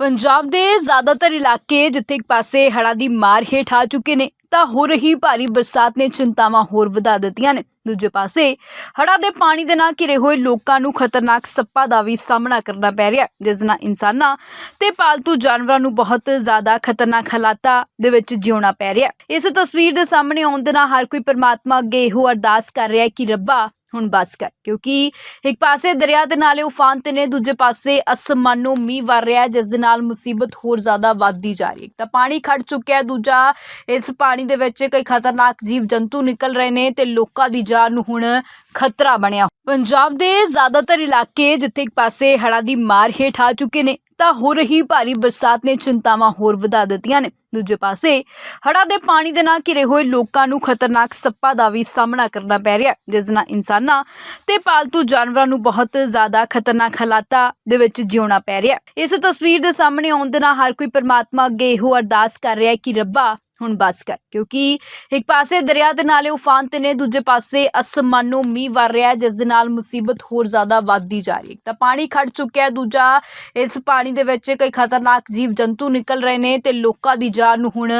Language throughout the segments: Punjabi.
ਪੰਜਾਬ ਦੇ ਜ਼ਿਆਦਾਤਰ ਇਲਾਕੇ ਜਿੱਥੇ ਇੱਕ ਪਾਸੇ ਹੜ੍ਹਾਂ ਦੀ ਮਾਰ ਹੇਠ ਆ ਚੁੱਕੇ ਨੇ ਤਾਂ ਹੋ ਰਹੀ ਭਾਰੀ ਬਰਸਾਤ ਨੇ ਚਿੰਤਾਵਾਂ ਹੋਰ ਵਧਾ ਦਿੱਤੀਆਂ ਨੇ। ਦੂਜੇ ਪਾਸੇ, ਹੜ੍ਹਾਂ ਦੇ ਪਾਣੀ ਦੇ ਨਾਲ ਘਿਰੇ ਹੋਏ ਲੋਕਾਂ ਨੂੰ ਖਤਰਨਾਕ ਸੱਪਾਂ ਦਾ ਵੀ ਸਾਹਮਣਾ ਕਰਨਾ ਪੈ ਰਿਹਾ ਜਿਸ ਨਾਲ ਇਨਸਾਨਾਂ ਤੇ ਪਾਲਤੂ ਜਾਨਵਰਾਂ ਨੂੰ ਬਹੁਤ ਜ਼ਿਆਦਾ ਖਤਰਨਾਕ ਹਾਲਾਤਾਂ ਦੇ ਵਿੱਚ ਜਿਉਣਾ ਪੈ ਰਿਹਾ ਇਸ ਤਸਵੀਰ ਦੇ ਸਾਹਮਣੇ ਆਉਣ ਦੇ ਨਾਲ ਹਰ ਕੋਈ ਪਰਮਾਤਮਾ ਅੱਗੇ ਇਹੋ ਅਰਦਾਸ ਕਰ ਰਿਹਾ ਹੈ ਕਿ ਰੱਬਾ ਹੁਣ ਬਸ ਕਰ, ਕਿਉਂਕਿ ਇੱਕ ਪਾਸੇ ਦਰਿਆ ਦੇ ਨਾਲੇ ਉਫਾਨ ਤੇ ਨੇ, ਦੂਜੇ ਪਾਸੇ ਅਸਮਾਨੋਂ ਮੀਂਹ ਵਰ ਰਿਹਾ ਹੈ, ਜਿਸ ਦੇ ਨਾਲ ਮੁਸੀਬਤ ਹੋਰ ਜ਼ਿਆਦਾ ਵੱਧਦੀ ਜਾ ਰਹੀ ਹੈ। ਤਾਂ ਪਾਣੀ ਖੜ ਚੁੱਕਿਆ ਹੈ, ਦੂਜਾ ਇਸ ਪਾਣੀ ਦੇ ਵਿੱਚ ਕਈ ਖਤਰਨਾਕ ਜੀਵ ਜੰਤੂ ਨਿਕਲ ਰਹੇ ਨੇ ਤੇ ਲੋਕਾਂ ਦੀ ਜਾਨ ਨੂੰ ਹੁਣ ਖਤਰਾ ਬਣਿਆ। ਪੰਜਾਬ ਦੇ ਜ਼ਿਆਦਾਤਰ ਇਲਾਕੇ ਜਿੱਥੇ ਇੱਕ ਪਾਸੇ ਹੜ੍ਹਾਂ ਦੀ ਮਾਰ ਹੇਠ ਆ ਚੁੱਕੇ ਨੇ, ਤਾਂ ਹੋ ਰਹੀ ਭਾਰੀ ਬਰਸਾਤ ਨੇ ਚਿੰਤਾਵਾਂ ਹੋਰ ਵਧਾ ਦਿੱਤੀਆਂ ਨੇ। ਦੂਜੇ ਪਾਸੇ ਹੜ੍ਹਾਂ ਦੇ ਪਾਣੀ ਦੇ ਨਾਲ ਘਿਰੇ ਹੋਏ ਲੋਕਾਂ ਨੂੰ ਖਤਰਨਾਕ ਸੱਪਾਂ ਦਾ ਵੀ ਸਾਹਮਣਾ ਕਰਨਾ ਪੈ ਰਿਹਾ, ਜਿਸ ਨਾਲ ਇਨਸਾਨਾਂ ਤੇ ਪਾਲਤੂ ਜਾਨਵਰਾਂ ਨੂੰ ਬਹੁਤ ਜ਼ਿਆਦਾ ਖਤਰਨਾਕ ਹਾਲਾਤਾਂ ਦੇ ਵਿੱਚ ਜਿਉਣਾ ਪੈ ਰਿਹਾ। ਇਸ ਤਸਵੀਰ ਦੇ ਸਾਹਮਣੇ ਆਉਣ ਦੇ ਨਾਲ ਹਰ ਕੋਈ ਪਰਮਾਤਮਾ ਅੱਗੇ ਇਹੋ ਅਰਦਾਸ ਕਰ ਰਿਹਾ ਹੈ ਕਿ ਰੱਬਾ ਹੁਣ ਬਸ ਕਰ, ਕਿਉਂਕਿ ਇੱਕ ਪਾਸੇ ਦਰਿਆ ਦੇ ਨਾਲੇ ਉਫਾਨ ਤੇ ਨੇ, ਦੂਜੇ ਪਾਸੇ ਅਸਮਾਨੋਂ ਮੀਂਹ ਵਰ ਰਿਹਾ ਜਿਸ ਦੇ ਨਾਲ ਮੁਸੀਬਤ ਹੋਰ ਜ਼ਿਆਦਾ ਵੱਧਦੀ ਜਾ ਰਹੀ ਹੈ। ਤਾਂ ਪਾਣੀ ਖੜ ਚੁੱਕਿਆ ਹੈ, ਦੂਜਾ ਇਸ ਪਾਣੀ ਦੇ ਵਿੱਚ ਕਈ ਖਤਰਨਾਕ ਜੀਵ ਜੰਤੂ ਨਿਕਲ ਰਹੇ ਨੇ ਤੇ ਲੋਕਾਂ ਦੀ ਜਾਨ ਨੂੰ ਹੁਣ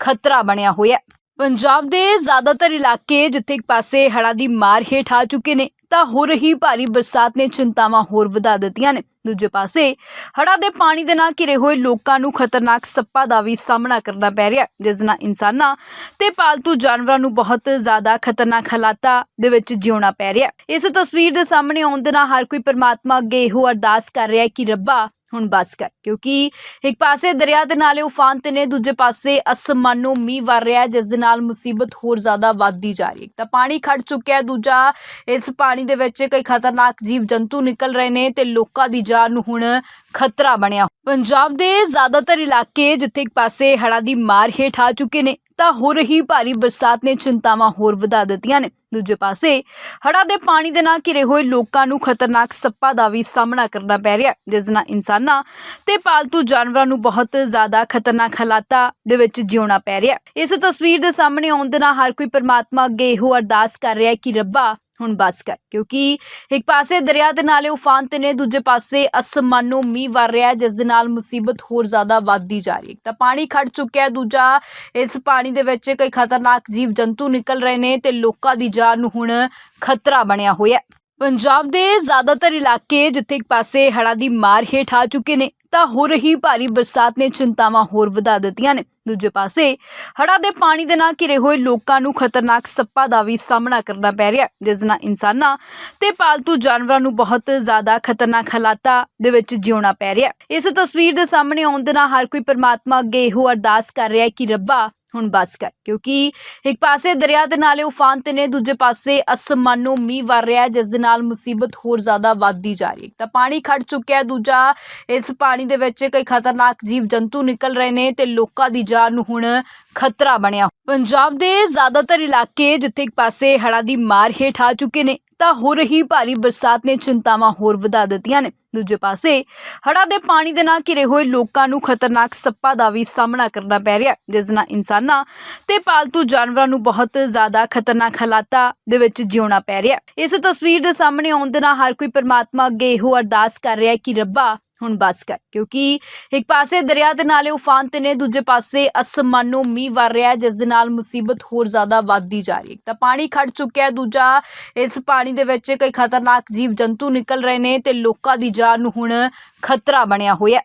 ਖਤਰਾ ਬਣਿਆ ਹੋਇਆ ਹੈ। ਪੰਜਾਬ ਦੇ ਜ਼ਿਆਦਾਤਰ ਇਲਾਕੇ ਜਿੱਥੇ ਇੱਕ ਪਾਸੇ ਹੜ੍ਹਾਂ ਦੀ ਮਾਰ ਹੇਠ ਆ ਚੁੱਕੇ ਨੇ ਤਾਂ ਹੋ ਰਹੀ ਭਾਰੀ ਬਰਸਾਤ ਨੇ ਚਿੰਤਾਵਾਂ ਹੋਰ ਵਧਾ ਦਿੱਤੀਆਂ ਨੇ। ਦੂਜੇ ਪਾਸੇ, ਹੜ੍ਹਾਂ ਦੇ ਪਾਣੀ ਦੇ ਨਾਲ ਘਿਰੇ ਹੋਏ ਲੋਕਾਂ ਨੂੰ ਖਤਰਨਾਕ ਸੱਪਾਂ ਦਾ ਵੀ ਸਾਹਮਣਾ ਕਰਨਾ ਪੈ ਰਿਹਾ ਜਿਸ ਨਾਲ ਇਨਸਾਨਾਂ ਤੇ ਪਾਲਤੂ ਜਾਨਵਰਾਂ ਨੂੰ ਬਹੁਤ ਜ਼ਿਆਦਾ ਖਤਰਨਾਕ ਹਾਲਾਤਾਂ ਦੇ ਵਿੱਚ ਜਿਉਣਾ ਪੈ ਰਿਹਾ ਇਸ ਤਸਵੀਰ ਦੇ ਸਾਹਮਣੇ ਆਉਣ ਦੇ ਨਾਲ ਹਰ ਕੋਈ ਪਰਮਾਤਮਾ ਅੱਗੇ ਇਹੋ ਅਰਦਾਸ ਕਰ ਰਿਹਾ ਹੈ ਕਿ ਰੱਬਾ ਹੁਣ ਬਸ ਕਰ, ਕਿਉਂਕਿ ਇੱਕ ਪਾਸੇ ਦਰਿਆ ਦੇ ਨਾਲੇ ਉਫਾਨ ਤੇ ਨੇ, ਦੂਜੇ ਪਾਸੇ ਅਸਮਾਨੋਂ ਮੀਂਹ ਵਰ ਰਿਹਾ ਹੈ, ਜਿਸ ਦੇ ਨਾਲ ਮੁਸੀਬਤ ਹੋਰ ਜ਼ਿਆਦਾ ਵੱਧਦੀ ਜਾ ਰਹੀ ਹੈ। ਤਾਂ ਪਾਣੀ ਖੜ ਚੁੱਕਿਆ ਹੈ, ਦੂਜਾ ਇਸ ਪਾਣੀ ਦੇ ਵਿੱਚ ਕਈ ਖਤਰਨਾਕ ਜੀਵ ਜੰਤੂ ਨਿਕਲ ਰਹੇ ਨੇ ਤੇ ਲੋਕਾਂ ਦੀ ਜਾਨ ਨੂੰ ਹੁਣ ਖਤਰਾ ਬਣਿਆ। ਪੰਜਾਬ ਦੇ ਜ਼ਿਆਦਾਤਰ ਇਲਾਕੇ ਜਿੱਥੇ ਇੱਕ ਪਾਸੇ ਹੜ੍ਹਾਂ ਦੀ ਮਾਰ ਹੇਠ ਆ ਚੁੱਕੇ ਨੇ ਤਾਂ ਹੋ ਰਹੀ ਭਾਰੀ ਬਰਸਾਤ ਨੇ ਚਿੰਤਾਵਾਂ ਹੋਰ ਵਧਾ ਦਿੱਤੀਆਂ ਨੇ। ਦੂਜੇ ਪਾਸੇ, ਹੜ੍ਹਾਂ ਦੇ ਪਾਣੀ ਦੇ ਨਾਲ ਘਿਰੇ ਹੋਏ ਲੋਕਾਂ ਨੂੰ ਖਤਰਨਾਕ ਸੱਪਾਂ ਦਾ ਵੀ ਸਾਹਮਣਾ ਕਰਨਾ ਪੈ ਰਿਹਾ ਜਿਸ ਨਾਲ ਇਨਸਾਨਾਂ ਤੇ ਪਾਲਤੂ ਜਾਨਵਰਾਂ ਨੂੰ ਬਹੁਤ ਜ਼ਿਆਦਾ ਖਤਰਨਾਕ ਹਾਲਾਤਾਂ ਦੇ ਵਿੱਚ ਜਿਉਣਾ ਪੈ ਰਿਹਾ ਇਸ ਤਸਵੀਰ ਦੇ ਸਾਹਮਣੇ ਆਉਣ ਦੇ ਨਾਲ ਹਰ ਕੋਈ ਪਰਮਾਤਮਾ ਅੱਗੇ ਇਹੋ ਅਰਦਾਸ ਕਰ ਰਿਹਾ ਹੈ ਕਿ ਰੱਬਾ ਹੁਣ ਬਸ ਕਰ, ਕਿਉਂਕਿ ਇੱਕ ਪਾਸੇ ਦਰਿਆ ਦੇ ਨਾਲੇ ਉਫਾਨ ਤੇ ਨੇ, ਦੂਜੇ ਪਾਸੇ ਅਸਮਾਨੋਂ ਮੀਂਹ ਵਰ ਰਿਹਾ ਜਿਸ ਦੇ ਨਾਲ ਮੁਸੀਬਤ ਹੋਰ ਜ਼ਿਆਦਾ ਵੱਧਦੀ ਜਾ ਰਹੀ ਹੈ। ਤਾਂ ਪਾਣੀ ਖੜ ਚੁੱਕਿਆ ਹੈ, ਦੂਜਾ ਇਸ ਪਾਣੀ ਦੇ ਵਿੱਚ ਕਈ ਖਤਰਨਾਕ ਜੀਵ ਜੰਤੂ ਨਿਕਲ ਰਹੇ ਨੇ ਤੇ ਲੋਕਾਂ ਦੀ ਜਾਨ ਨੂੰ ਹੁਣ ਖਤਰਾ ਬਣਿਆ ਹੋਇਆ ਪੰਜਾਬ ਦੇ ਜ਼ਿਆਦਾਤਰ ਇਲਾਕੇ ਜਿੱਥੇ ਇੱਕ ਪਾਸੇ ਹੜ੍ਹਾਂ ਦੀ ਮਾਰ ਹੇਠ ਆ ਚੁੱਕੇ ਨੇ ਤਾਂ ਹੋ ਰਹੀ ਭਾਰੀ ਬਰਸਾਤ ਨੇ ਚਿੰਤਾਵਾਂ ਹੋਰ ਵਧਾ ਦਿੱਤੀਆਂ ਨੇ। ਦੂਜੇ ਪਾਸੇ, ਹੜ੍ਹਾਂ ਦੇ ਪਾਣੀ ਦੇ ਨਾਲ ਘਿਰੇ ਹੋਏ ਲੋਕਾਂ ਨੂੰ ਖਤਰਨਾਕ ਸੱਪਾਂ ਦਾ ਵੀ ਸਾਹਮਣਾ ਕਰਨਾ ਪੈ ਰਿਹਾ। ਜਿਸ ਨਾਲ ਇਨਸਾਨਾਂ ਤੇ ਪਾਲਤੂ ਜਾਨਵਰਾਂ ਨੂੰ ਬਹੁਤ ਜ਼ਿਆਦਾ ਖਤਰਨਾਕ ਹਾਲਾਤਾਂ ਦੇ ਵਿੱਚ ਜਿਉਣਾ ਪੈ ਰਿਹਾ। ਇਸ ਤਸਵੀਰ ਦੇ ਸਾਹਮਣੇ ਆਉਣ ਦੇ ਨਾਲ ਹਰ ਕੋਈ ਪਰਮਾਤਮਾ ਅੱਗੇ ਇਹੋ ਅਰਦਾਸ ਕਰ ਰਿਹਾ ਹੈ ਕਿ ਰੱਬਾ ਹੁਣ ਬਸ ਕਰ, ਕਿਉਂਕਿ ਇੱਕ ਪਾਸੇ ਦਰਿਆ ਦੇ ਨਾਲੇ ਉਫਾਨ ਤੇ ਨੇ, ਦੂਜੇ ਪਾਸੇ ਅਸਮਾਨੋਂ ਮੀਂਹ ਵਰ ਰਿਹਾ ਹੈ, ਜਿਸ ਦੇ ਨਾਲ ਮੁਸੀਬਤ ਹੋਰ ਜ਼ਿਆਦਾ ਵੱਧਦੀ ਜਾ ਰਹੀ ਹੈ। ਤਾਂ ਪਾਣੀ ਖੜ ਚੁੱਕਿਆ ਹੈ, ਦੂਜਾ ਇਸ ਪਾਣੀ ਦੇ ਵਿੱਚ ਕਈ ਖਤਰਨਾਕ ਜੀਵ ਜੰਤੂ ਨਿਕਲ ਰਹੇ ਨੇ ਤੇ ਲੋਕਾਂ ਦੀ ਜਾਨ ਨੂੰ ਹੁਣ ਖਤਰਾ ਬਣਿਆ। ਪੰਜਾਬ ਦੇ ਜ਼ਿਆਦਾਤਰ ਇਲਾਕੇ ਜਿੱਥੇ ਇੱਕ ਪਾਸੇ ਹੜ੍ਹਾਂ ਦੀ ਮਾਰ ਹੇਠ ਆ ਚੁੱਕੇ ਨੇ, ਤਾਂ ਹੋ ਰਹੀ ਭਾਰੀ ਬਰਸਾਤ ਨੇ ਚਿੰਤਾਵਾਂ ਹੋਰ ਵਧਾ ਦਿੱਤੀਆਂ ਨੇ। ਦੂਜੇ ਪਾਸੇ ਹੜ੍ਹਾਂ ਦੇ ਪਾਣੀ ਦੇ ਨਾਲ ਘਿਰੇ ਹੋਏ ਲੋਕਾਂ ਨੂੰ ਖਤਰਨਾਕ ਸੱਪਾਂ ਦਾ ਵੀ ਸਾਹਮਣਾ ਕਰਨਾ ਪੈ ਰਿਹਾ ਜਿਸ ਨਾਲ ਇਨਸਾਨਾਂ ਤੇ ਪਾਲਤੂ ਜਾਨਵਰਾਂ ਨੂੰ ਬਹੁਤ ਜ਼ਿਆਦਾ ਖਤਰਨਾਕ ਹਾਲਾਤਾਂ ਦੇ ਵਿੱਚ ਜਿਉਣਾ ਪੈ ਰਿਹਾ ਇਸ ਤਸਵੀਰ ਦੇ ਸਾਹਮਣੇ ਆਉਣ ਦੇ ਨਾਲ ਹਰ ਕੋਈ ਪਰਮਾਤਮਾ ਅੱਗੇ ਇਹੋ ਅਰਦਾਸ ਕਰ ਰਿਹਾ ਹੈ ਕਿ ਰੱਬਾ ਹੁਣ ਬਸ ਕਰ, ਕਿਉਂਕਿ ਇੱਕ ਪਾਸੇ ਦਰਿਆ ਦੇ ਨਾਲੇ ਉਫਾਨ ਤੇ ਨੇ, ਦੂਜੇ ਪਾਸੇ ਅਸਮਾਨੋਂ ਮੀਂਹ ਵਰ ਰਿਹਾ ਹੈ, ਜਿਸ ਦੇ ਨਾਲ ਮੁਸੀਬਤ ਹੋਰ ਜ਼ਿਆਦਾ ਵੱਧਦੀ ਜਾ ਰਹੀ ਹੈ। ਤਾਂ ਪਾਣੀ ਖੜ ਚੁੱਕਿਆ ਹੈ, ਦੂਜਾ ਇਸ ਪਾਣੀ ਦੇ ਵਿੱਚ ਕਈ ਖਤਰਨਾਕ ਜੀਵ ਜੰਤੂ ਨਿਕਲ ਰਹੇ ਨੇ ਤੇ ਲੋਕਾਂ ਦੀ ਜਾਨ ਨੂੰ ਹੁਣ ਖਤਰਾ ਬਣਿਆ ਹੋਇਆ